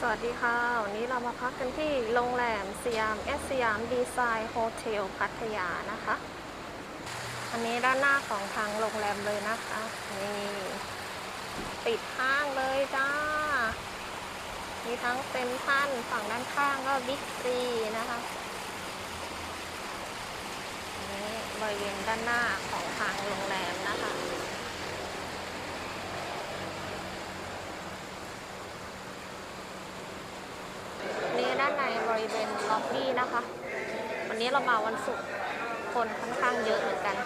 สวัสดีค่ะ วันนี้เรามาพักกันที่โรงแรมสยามเอสสยามดีไซน์โฮเทลพัทยานะคะ อันนี้ด้านหน้าของทางโรงแรมเลยนะคะ นี่ปิดห้างเลยจ้า มีทั้งเซ็นทรัลฝั่งด้านข้างก็บิ๊กซีนะคะนนี้บริเวณด้านหน้าของทางโรงแรมนะคะ นี่ด้านในบ ริเวณล็อบบี้นะคะ วันนี้เรามาวันศุกร์คนค่อนข้างเยอะเหมือนกัน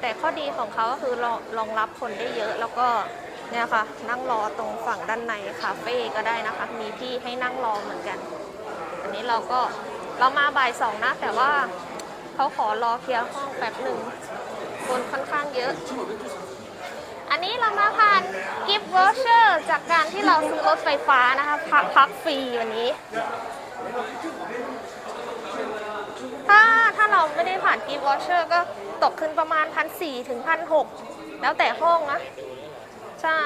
แต่ข้อดีของเขาก็คือรองรองรับคนได้เยอะแล้วก็เนี่ยค่ะ นั่งรอตรงฝั่งด้านในคาเฟ่ก็ได้นะคะ มีที่ให้นั่งรอเหมือนกัน อันนี้เราก็เรามาบ่ายสองนะ แต่ว่าเขาขอรอเคลียร์ห้องแป๊บหนึ่งคนค่อนข้างเยอะ อันนี้เรามาผ่านกิฟต์วอเชอร์จากการที่เราซื้อรถไฟฟ้านะคะพักฟรีวันนี้ ถ้าถ้าเราไม่ได้ผ่านกิฟต์วอเชอร์ก็ตกขึ้นประมาณพันสี่ถึงพันหกแล้วแต่ห้องนะ ใช่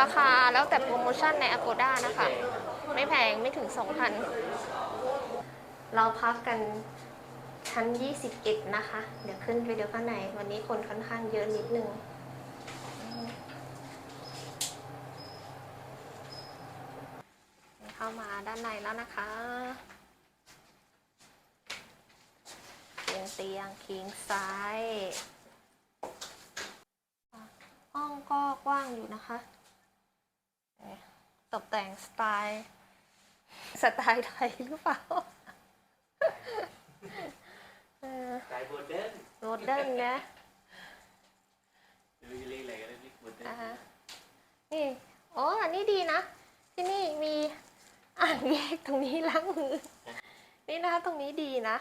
ราคาแล้วแต่โปรโมชั่นใน Agoda นะคะ ไม่แพงไม่ถึง 2,000 เราพักกันชั้น 21 นะคะ เดี๋ยวขึ้นไปเดี๋ยวข้างใน วันนี้คนค่อนข้างเยอะนิดนึง เข้ามา ด้านในแล้วนะคะเตียงเตียงคิงไซส์ห้องก็กว้างอยู่นะคะ ตกแต่งสไตล์สไตล์ไทยหรือเปล่าเออสายโมเดิร์นโมเดิร์นนะหรือเรียกอะไรก็ได้เรียกโมเดิร์อ่านฮะนี่ อ๋อ อันนี้ดีนะ ที่นี่มี อ่างแยกตรงนี้ล้างมือ นี่นะคะตรงนี้ดีนะ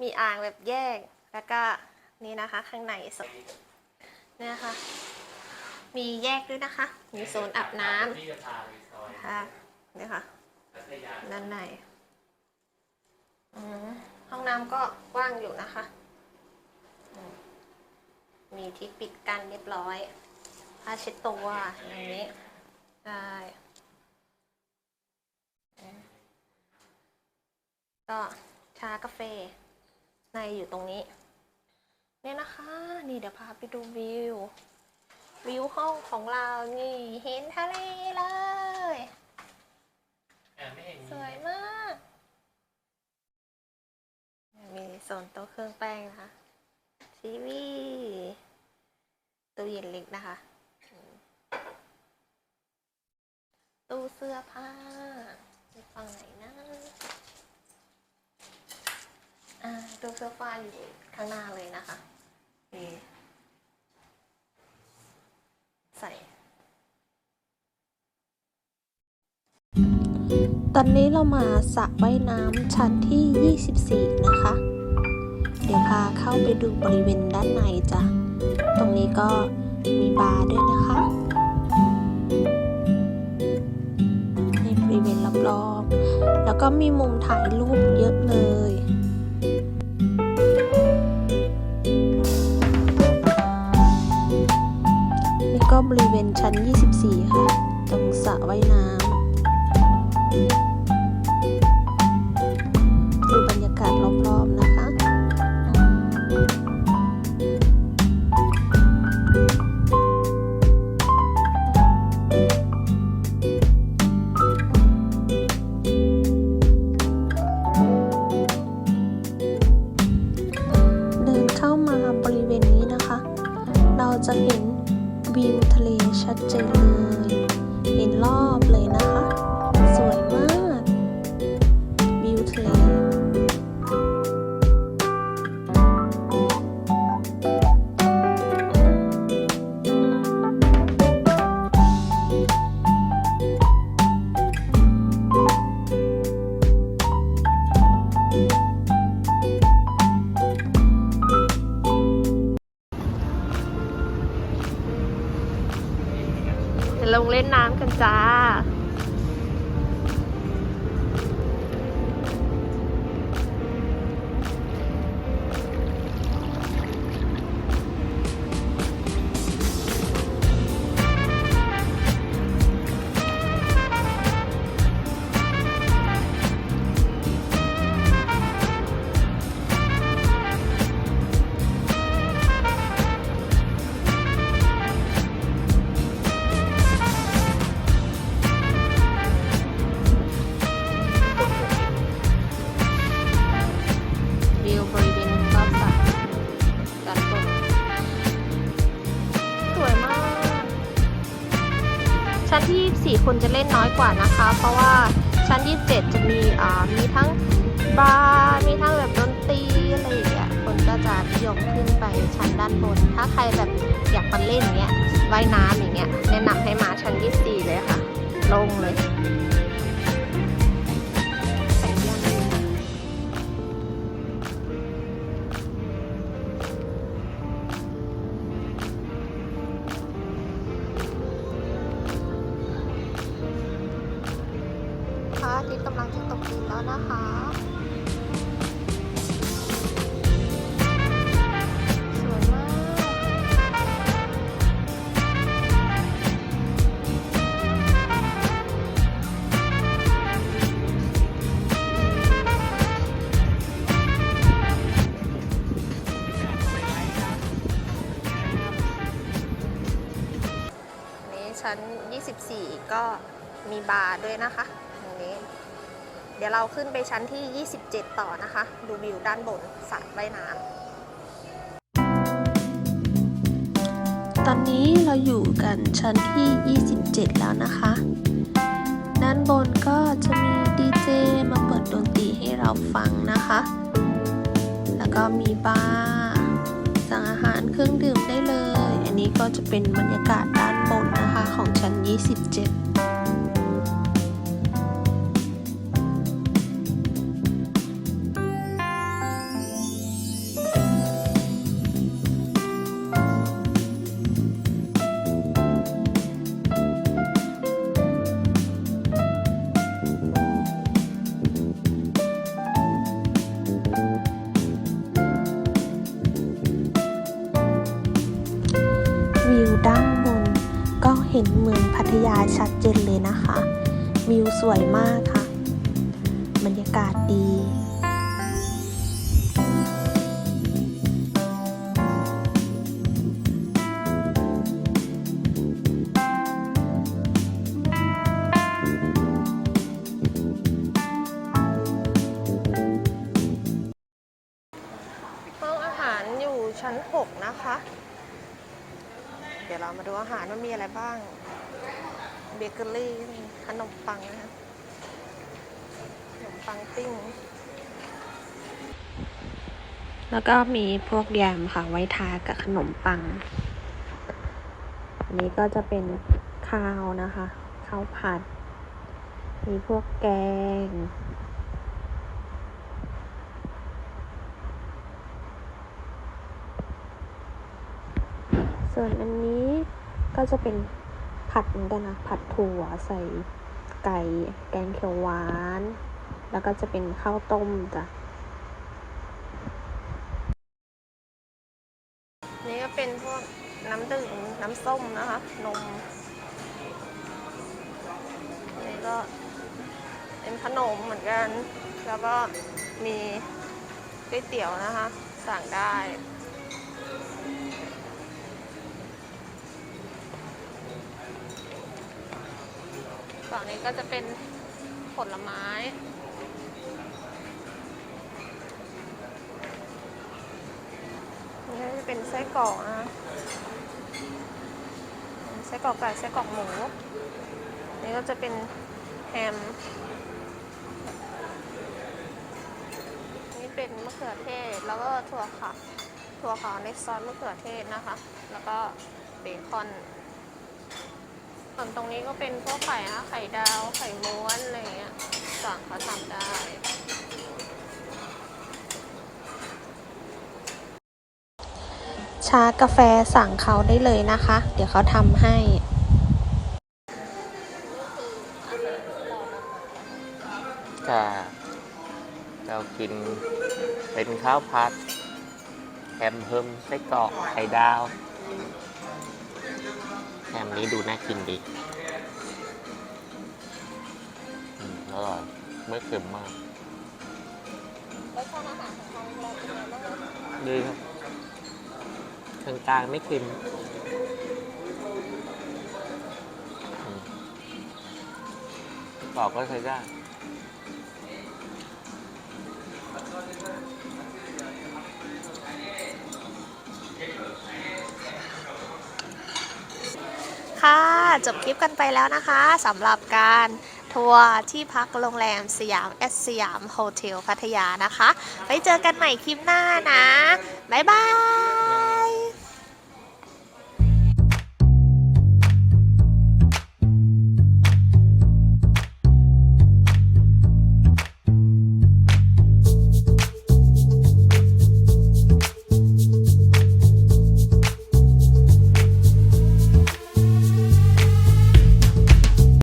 มีอ่างแบบแยก แล้วก็นี่นะคะ ข้างในสเนี่ยค่ะ มีแยกด้วยนะคะ มีโซนอาบน้ที่จะพาไปซอยำค่ะเนี่ยค่ะพัทยาด้านในอืมห้องน้ำก็กว้างอยู่นะคะมมีที่ปิดกันเรียบร้อยผ้าเช็ดตัวอย่างนี้ได้อืม ก็ชากาแฟในอยู่ตรงนี้ เนี่ยนะคะ นี่เดี๋ยวพาไปดูวิว วิวห้องของเรานี่เห็นทะเลเลยอ่าไม่เห็นสวยมาก มีโซนโต๊ะเครื่องแป้งนะคะทีวีตู้เย็นเล็กนะคะอืมตู้เสื้อผ้าไปฝั่งไหนนะอ่า ตู้เสื้อผ้าอยู่ข้างหน้าเลยนะคะนี่ใส่ตอนนี้เรามาสระว่ายน้ำชั้นที่ 24 นะคะ เดี๋ยวพาเข้าไปดูบริเวณด้านในจ้ะ ตรงนี้ก็มีบาร์ด้วยนะคะ ในบริเวณรอบๆ แล้วก็มีมุมถ่ายรูปเยอะเลย บริเวณชั้น 24 ค่ะ ตรงสระว่ายน้ำดูบรรยากาศรอบๆนะคะ เดินเข้ามาบริเวณนี้นะคะ เราจะเห็น วิวทะเลชัดเจนเลย เห็นรอบเลยนะคะ ที่24 คนจะเล่นน้อยกว่านะคะ เพราะว่าชั้น 27 จะมีอ่ามีทั้งบาร์มีทั้งแบบดนตรีอะไรอย่างเงี้ยคนก็จะยกขึ้นไปชั้นด้านบน ถ้าใครแบบอยากมาเล่นเงี้ยว่ายน้ำอย่างเงี้ยแนะนำให้มาชั้น 24 เลยค่ะ ลงเลย บาร์ด้วยนะคะตรงนี้ เดี๋ยวเราขึ้นไปชั้นที่ 27 ต่อนะคะ ดูวิวด้านบนสระว่ายน้ำตอนนี้เราอยู่กันชั้นที่ 27 แล้วนะคะ ด้านบนก็จะมีดีเจมาเปิดดนตรีให้เราฟังนะคะ แล้วก็มีบาร์สั่งอาหารเครื่องดื่มได้เลย อันนี้ก็จะเป็นบรรยากาศด้านบนนะคะของชั้น 27 ชัดเจนเลยนะคะ วิวสวยมากค่ะ บรรยากาศดีห้องอาหารอยู่ชั้น 6 นะคะ เดี๋ยวเรามาดูอาหารว่ามีอะไรบ้าง เบเกอรี่ขนมปังนะคะขนมปังปิ้ง แล้วก็มีพวกแยมค่ะไว้ทากับขนมปัง อันนี้ก็จะเป็นข้าวนะคะ ข้าวผัด มีพวกแกงส่วนอันนี้ก็จะเป็น ผัดเหมือนกันนะผัดถั่วใส่ไก่แกงเขียวหวาน แล้วก็จะเป็นข้าวต้มจ้ะนี่ก็เป็นพวกน้ำดื่มน้ำส้มนะคะ นมนี่ก็เป็นขนมเหมือนกัน แล้วก็มีก๋วยเตี๋ยวนะคะ สั่งได้ ฝั่งนี้ก็จะเป็นผลไม้นี่ก็จะเป็นไส้กรอกนะคะไส้กรอกไก่ไส้กรอกหมู นี่ก็จะเป็นแฮม นี่เป็นมะเขือเทศ แล้วก็ถั่วขาวถั่วขาวในซอสมะเขือเทศนะคะ แล้วก็เบคอน ส่วนตรงนี้ก็เป็นพวกไข่นะไข่ดาว ไข่ม้วนอะไรอย่างเงี้ยสั่งเขาทำได้ชากาแฟสั่งเขาได้เลยนะคะ เดี๋ยวเขาทำให้จะเรากินเป็นข้าวผัดแฮมเพิ่มไส้กรอกไข่ดาว แฮมนี้ดูน่ากินดีอืมอร่อยไม่เค็มมากรสชาติอาหารของทางเราเป็นไงบ้างคะดีครับกลางๆไม่เค็มอืมกรอบก็ใช้ได้ จบคลิปกันไปแล้วนะคะสำหรับการทัวร์ที่พักโรงแรมสยามเอสสยามโฮเทลพัทยานะคะไปเจอกันใหม่คลิปหน้านะ บ๊ายบาย